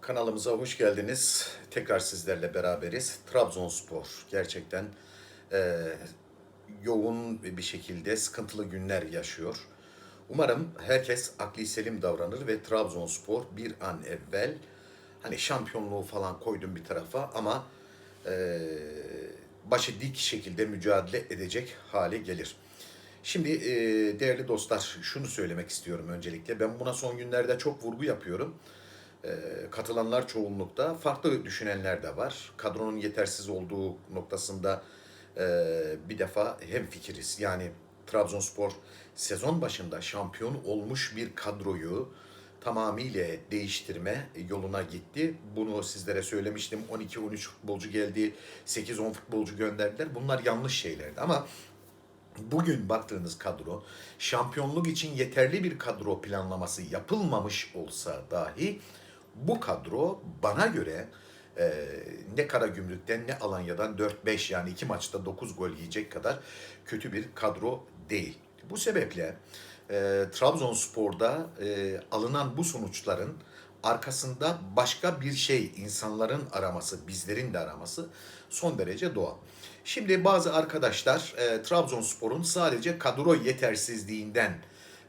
Kanalımıza hoş geldiniz. Tekrar sizlerle beraberiz. Trabzonspor gerçekten e, yoğun bir şekilde sıkıntılı günler yaşıyor. Umarım herkes akli selim davranır ve Trabzonspor bir an evvel hani şampiyonluğu falan koydum bir tarafa ama e, başı dik şekilde mücadele edecek hale gelir. Şimdi e, değerli dostlar şunu söylemek istiyorum öncelikle. Ben buna son günlerde çok vurgu yapıyorum. E, katılanlar çoğunlukta, farklı düşünenler de var. Kadronun yetersiz olduğu noktasında e, bir defa hem fikiriz. Yani Trabzonspor sezon başında şampiyon olmuş bir kadroyu tamamıyla değiştirme yoluna gitti. Bunu sizlere söylemiştim. 12-13 futbolcu geldi, 8-10 futbolcu gönderdiler. Bunlar yanlış şeylerdi ama bugün baktığınız kadro şampiyonluk için yeterli bir kadro planlaması yapılmamış olsa dahi bu kadro bana göre e, ne Karagümrük'ten ne Alanya'dan 4-5 yani iki maçta 9 gol yiyecek kadar kötü bir kadro değil. Bu sebeple e, Trabzonspor'da e, alınan bu sonuçların arkasında başka bir şey insanların araması, bizlerin de araması son derece doğal. Şimdi bazı arkadaşlar e, Trabzonspor'un sadece kadro yetersizliğinden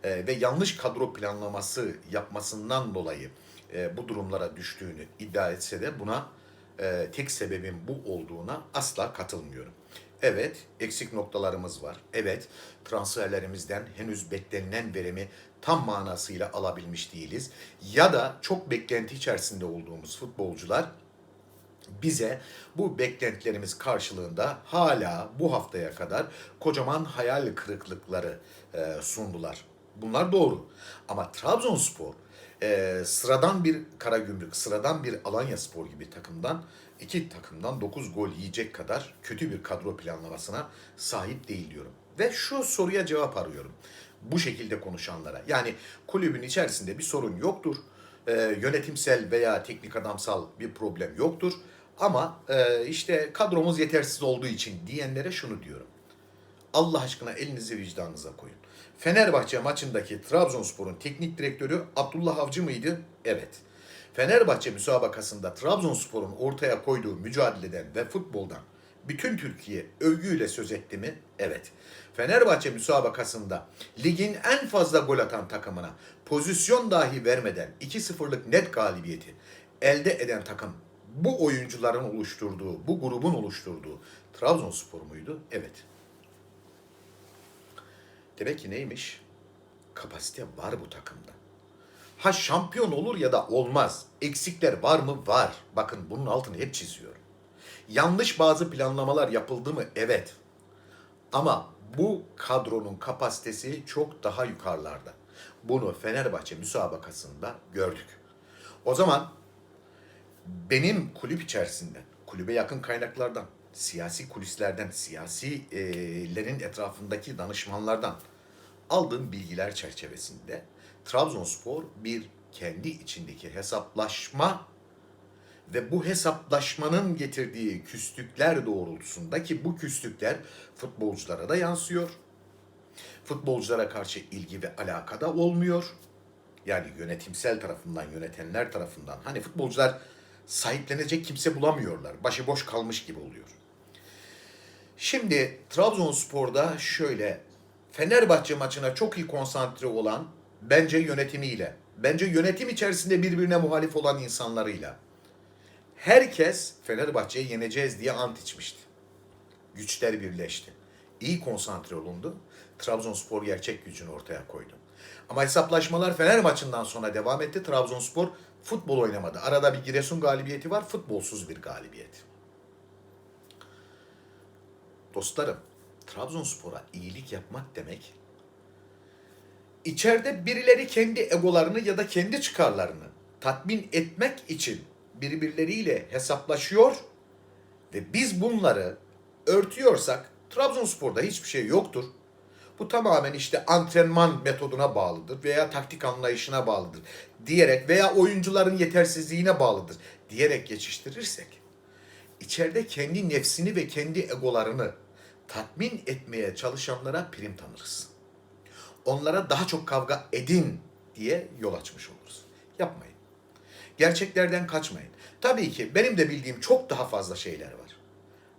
e, ve yanlış kadro planlaması yapmasından dolayı e, bu durumlara düştüğünü iddia etse de buna e, tek sebebin bu olduğuna asla katılmıyorum. Evet, eksik noktalarımız var. Evet, transferlerimizden henüz beklenilen verimi tam manasıyla alabilmiş değiliz. Ya da çok beklenti içerisinde olduğumuz futbolcular bize bu beklentilerimiz karşılığında hala bu haftaya kadar kocaman hayal kırıklıkları e, sundular. Bunlar doğru. Ama Trabzonspor e, sıradan bir Karagümrük, sıradan bir Alanya Spor gibi takımdan iki takımdan 9 gol yiyecek kadar kötü bir kadro planlamasına sahip değil diyorum. Ve şu soruya cevap arıyorum. Bu şekilde konuşanlara. Yani kulübün içerisinde bir sorun yoktur. E, yönetimsel veya teknik adamsal bir problem yoktur. Ama e, işte kadromuz yetersiz olduğu için diyenlere şunu diyorum. Allah aşkına elinizi vicdanınıza koyun. Fenerbahçe maçındaki Trabzonspor'un teknik direktörü Abdullah Avcı mıydı? Evet. Fenerbahçe müsabakasında Trabzonspor'un ortaya koyduğu mücadeleden ve futboldan bütün Türkiye övgüyle söz etti mi? Evet. Fenerbahçe müsabakasında ligin en fazla gol atan takımına pozisyon dahi vermeden 2-0'lık net galibiyeti elde eden takım bu oyuncuların oluşturduğu, bu grubun oluşturduğu Trabzonspor muydu? Evet. Demek ki neymiş? Kapasite var bu takımda. Ha şampiyon olur ya da olmaz. Eksikler var mı? Var. Bakın bunun altını hep çiziyorum. Yanlış bazı planlamalar yapıldı mı? Evet. Ama bu kadronun kapasitesi çok daha yukarılarda. Bunu Fenerbahçe müsabakasında gördük. O zaman benim kulüp içerisinden, kulübe yakın kaynaklardan, siyasi kulislerden, siyasilerin etrafındaki danışmanlardan aldığım bilgiler çerçevesinde Trabzonspor bir kendi içindeki hesaplaşma ve bu hesaplaşmanın getirdiği küslükler doğrultusunda ki bu küslükler futbolculara da yansıyor. Futbolculara karşı ilgi ve alaka da olmuyor. Yani yönetimsel tarafından, yönetenler tarafından. Hani futbolcular sahiplenecek kimse bulamıyorlar. Başıboş kalmış gibi oluyor. Şimdi Trabzonspor'da şöyle Fenerbahçe maçına çok iyi konsantre olan bence yönetimiyle, bence yönetim içerisinde birbirine muhalif olan insanlarıyla herkes Fenerbahçe'yi yeneceğiz diye ant içmişti. Güçler birleşti. İyi konsantre olundu. Trabzonspor gerçek gücünü ortaya koydu. Ama hesaplaşmalar Fener maçından sonra devam etti. Trabzonspor futbol oynamadı. Arada bir Giresun galibiyeti var, futbolsuz bir galibiyet. Dostlarım, Trabzonspor'a iyilik yapmak demek içeride birileri kendi egolarını ya da kendi çıkarlarını tatmin etmek için birbirleriyle hesaplaşıyor ve biz bunları örtüyorsak Trabzonspor'da hiçbir şey yoktur. Bu tamamen işte antrenman metoduna bağlıdır veya taktik anlayışına bağlıdır diyerek veya oyuncuların yetersizliğine bağlıdır diyerek geçiştirirsek içeride kendi nefsini ve kendi egolarını tatmin etmeye çalışanlara prim tanırız. Onlara daha çok kavga edin diye yol açmış oluruz. Yapmayın. Gerçeklerden kaçmayın. Tabii ki benim de bildiğim çok daha fazla şeyler var.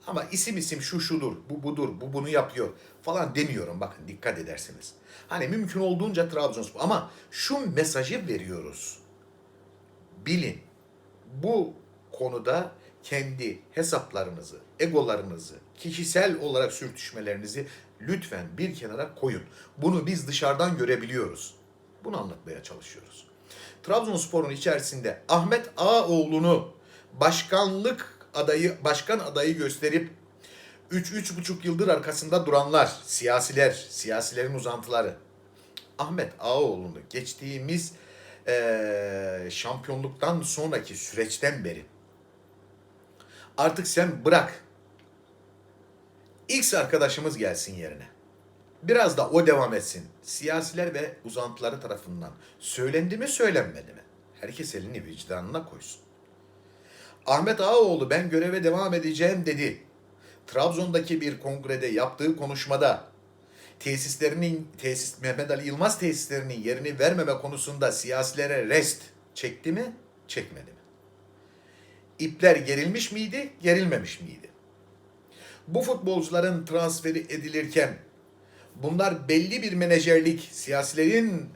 Ama isim isim şu şudur, bu budur, bu bunu yapıyor falan demiyorum bakın dikkat edersiniz. Hani mümkün olduğunca Trabzonspor ama şu mesajı veriyoruz. Bilin bu konuda kendi hesaplarınızı, egolarınızı, kişisel olarak sürtüşmelerinizi lütfen bir kenara koyun. Bunu biz dışarıdan görebiliyoruz. Bunu anlatmaya çalışıyoruz. Trabzonspor'un içerisinde Ahmet Ağaoğlu'nu başkanlık adayı, başkan adayı gösterip 3-3,5 yıldır arkasında duranlar, siyasiler, siyasilerin uzantıları. Ahmet Ağaoğlu'nu geçtiğimiz eee, şampiyonluktan sonraki süreçten beri artık sen bırak. X arkadaşımız gelsin yerine. Biraz da o devam etsin. Siyasiler ve uzantıları tarafından söylendi mi söylenmedi mi? Herkes elini vicdanına koysun. Ahmet Ağaoğlu ben göreve devam edeceğim dedi. Trabzon'daki bir kongrede yaptığı konuşmada tesislerinin tesis Mehmet Ali Yılmaz tesislerinin yerini vermeme konusunda siyasilere rest çekti mi? Çekmedi mi? İpler gerilmiş miydi? Gerilmemiş miydi? Bu futbolcuların transferi edilirken bunlar belli bir menajerlik, siyasilerin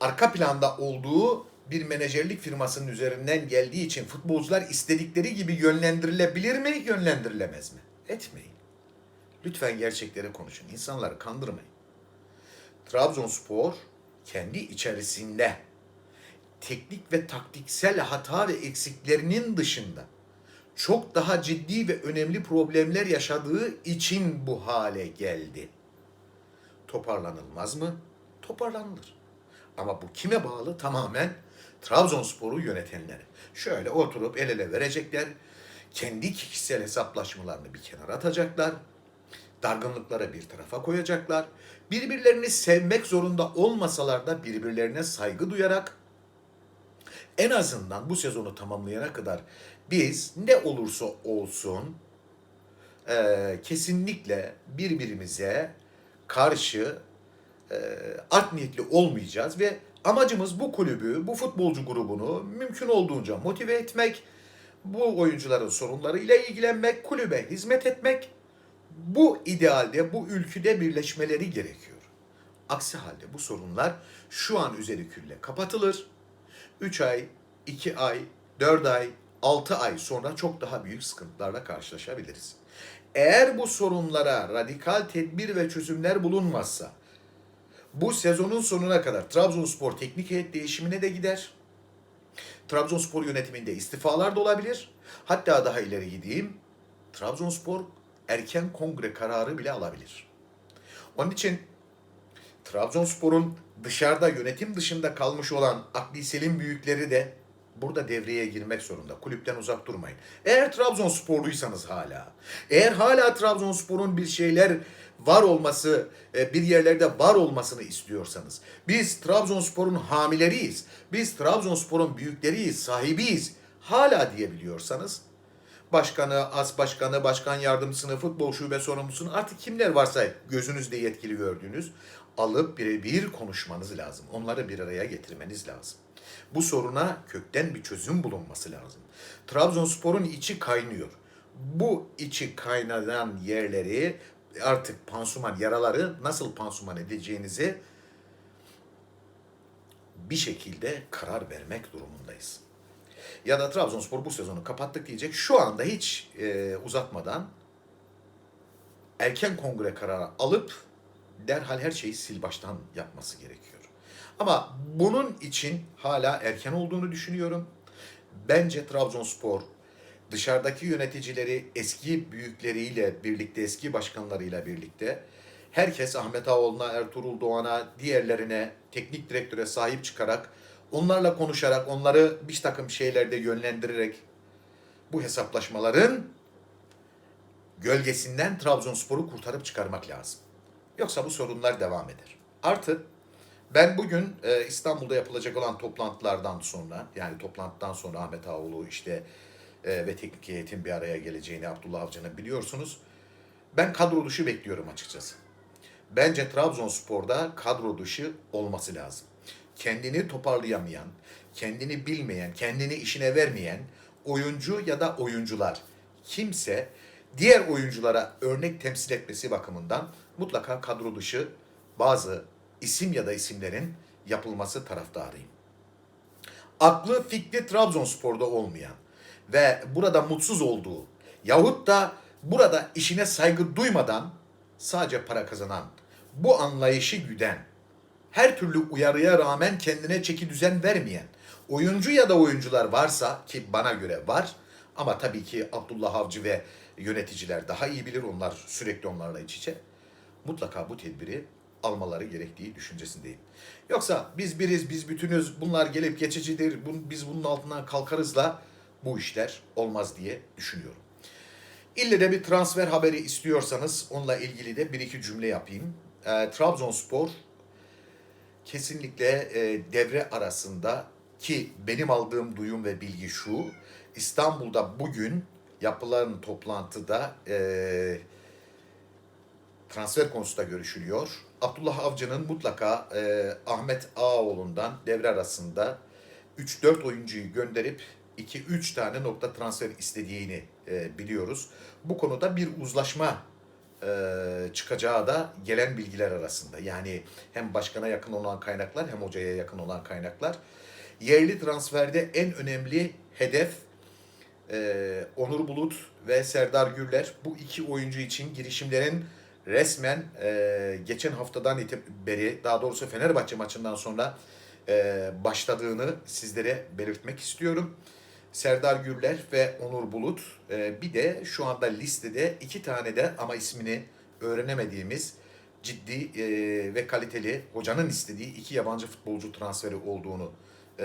arka planda olduğu bir menajerlik firmasının üzerinden geldiği için futbolcular istedikleri gibi yönlendirilebilir mi, yönlendirilemez mi? Etmeyin. Lütfen gerçekleri konuşun. İnsanları kandırmayın. Trabzonspor kendi içerisinde teknik ve taktiksel hata ve eksiklerinin dışında çok daha ciddi ve önemli problemler yaşadığı için bu hale geldi. Toparlanılmaz mı? Toparlanılır. Ama bu kime bağlı? Tamamen Trabzonspor'u yönetenlere. Şöyle oturup el ele verecekler. Kendi kişisel hesaplaşmalarını bir kenara atacaklar. Dargınlıkları bir tarafa koyacaklar. Birbirlerini sevmek zorunda olmasalar da birbirlerine saygı duyarak en azından bu sezonu tamamlayana kadar biz ne olursa olsun eee, kesinlikle birbirimize karşı eee, art niyetli olmayacağız ve amacımız bu kulübü, bu futbolcu grubunu mümkün olduğunca motive etmek, bu oyuncuların sorunlarıyla ilgilenmek, kulübe hizmet etmek. Bu idealde, bu ülküde birleşmeleri gerekiyor. Aksi halde bu sorunlar şu an üzeri külle kapatılır. 3 ay, 2 ay, 4 ay, 6 ay sonra çok daha büyük sıkıntılarla karşılaşabiliriz. Eğer bu sorunlara radikal tedbir ve çözümler bulunmazsa bu sezonun sonuna kadar Trabzonspor teknik heyet değişimine de gider. Trabzonspor yönetiminde istifalar da olabilir. Hatta daha ileri gideyim. Trabzonspor erken kongre kararı bile alabilir. Onun için Trabzonspor'un dışarıda yönetim dışında kalmış olan akli selim büyükleri de burada devreye girmek zorunda. Kulüpten uzak durmayın. Eğer Trabzonsporluysanız hala, eğer hala Trabzonspor'un bir şeyler var olması, e, bir yerlerde var olmasını istiyorsanız, biz Trabzonspor'un hamileriyiz, biz Trabzonspor'un büyükleriyiz, sahibiyiz, hala diyebiliyorsanız, başkanı, as başkanı, başkan yardımcısını, futbol şube sorumlusunu artık kimler varsa gözünüzde yetkili gördüğünüz alıp birebir konuşmanız lazım. Onları bir araya getirmeniz lazım. Bu soruna kökten bir çözüm bulunması lazım. Trabzonspor'un içi kaynıyor. Bu içi kaynayan yerleri artık pansuman yaraları nasıl pansuman edeceğinizi bir şekilde karar vermek durumundayız. Ya da Trabzonspor bu sezonu kapattık diyecek. Şu anda hiç e, uzatmadan erken kongre kararı alıp derhal her şeyi sil baştan yapması gerekiyor. Ama bunun için hala erken olduğunu düşünüyorum. Bence Trabzonspor dışarıdaki yöneticileri eski büyükleriyle birlikte, eski başkanlarıyla birlikte herkes Ahmet Ağoğlu'na, Ertuğrul Doğan'a, diğerlerine, teknik direktöre sahip çıkarak, onlarla konuşarak, onları bir takım şeylerde yönlendirerek bu hesaplaşmaların gölgesinden Trabzonspor'u kurtarıp çıkarmak lazım. Yoksa bu sorunlar devam eder. Artı ben bugün e, İstanbul'da yapılacak olan toplantılardan sonra yani toplantıdan sonra Ahmet Ağoğlu işte e, ve teknik heyetin bir araya geleceğini Abdullah Avcı'nın biliyorsunuz. Ben kadro dışı bekliyorum açıkçası. Bence Trabzonspor'da kadro dışı olması lazım. Kendini toparlayamayan, kendini bilmeyen, kendini işine vermeyen oyuncu ya da oyuncular kimse diğer oyunculara örnek temsil etmesi bakımından mutlaka kadro dışı bazı isim ya da isimlerin yapılması taraftarıyım. Aklı fikri Trabzonspor'da olmayan ve burada mutsuz olduğu yahut da burada işine saygı duymadan sadece para kazanan, bu anlayışı güden, her türlü uyarıya rağmen kendine çeki düzen vermeyen oyuncu ya da oyuncular varsa ki bana göre var ama tabii ki Abdullah Avcı ve yöneticiler daha iyi bilir onlar sürekli onlarla iç içe mutlaka bu tedbiri almaları gerektiği düşüncesindeyim. Yoksa biz biriz, biz bütünüz, bunlar gelip geçicidir, biz bunun altından kalkarızla bu işler olmaz diye düşünüyorum. İlle de bir transfer haberi istiyorsanız onunla ilgili de bir iki cümle yapayım. Ee, Trabzonspor kesinlikle e, devre arasında ki benim aldığım duyum ve bilgi şu. İstanbul'da bugün yapılan toplantıda e, transfer konusunda görüşülüyor. Abdullah Avcı'nın mutlaka e, Ahmet Ağaoğlu'ndan devre arasında 3-4 oyuncuyu gönderip 2-3 tane nokta transfer istediğini e, biliyoruz. Bu konuda bir uzlaşma çıkacağı da gelen bilgiler arasında. Yani hem başkana yakın olan kaynaklar hem hocaya yakın olan kaynaklar. Yerli transferde en önemli hedef e, Onur Bulut ve Serdar Gürler bu iki oyuncu için girişimlerin resmen e, geçen haftadan itibari daha doğrusu Fenerbahçe maçından sonra e, başladığını sizlere belirtmek istiyorum. Serdar Gürler ve Onur Bulut e, bir de şu anda listede iki tane de ama ismini öğrenemediğimiz ciddi e, ve kaliteli hocanın istediği iki yabancı futbolcu transferi olduğunu e,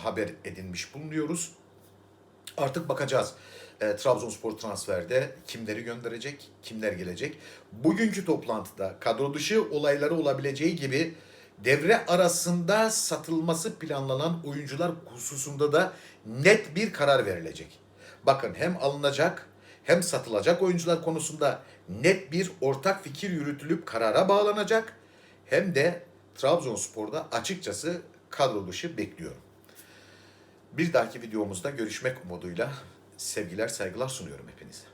haber edinmiş bulunuyoruz. Artık bakacağız. E, Trabzonspor transferde kimleri gönderecek, kimler gelecek. Bugünkü toplantıda kadro dışı olayları olabileceği gibi devre arasında satılması planlanan oyuncular hususunda da net bir karar verilecek. Bakın hem alınacak hem satılacak oyuncular konusunda net bir ortak fikir yürütülüp karara bağlanacak. Hem de Trabzonspor'da açıkçası kadro dışı bekliyorum. Bir dahaki videomuzda görüşmek umuduyla sevgiler saygılar sunuyorum hepinize.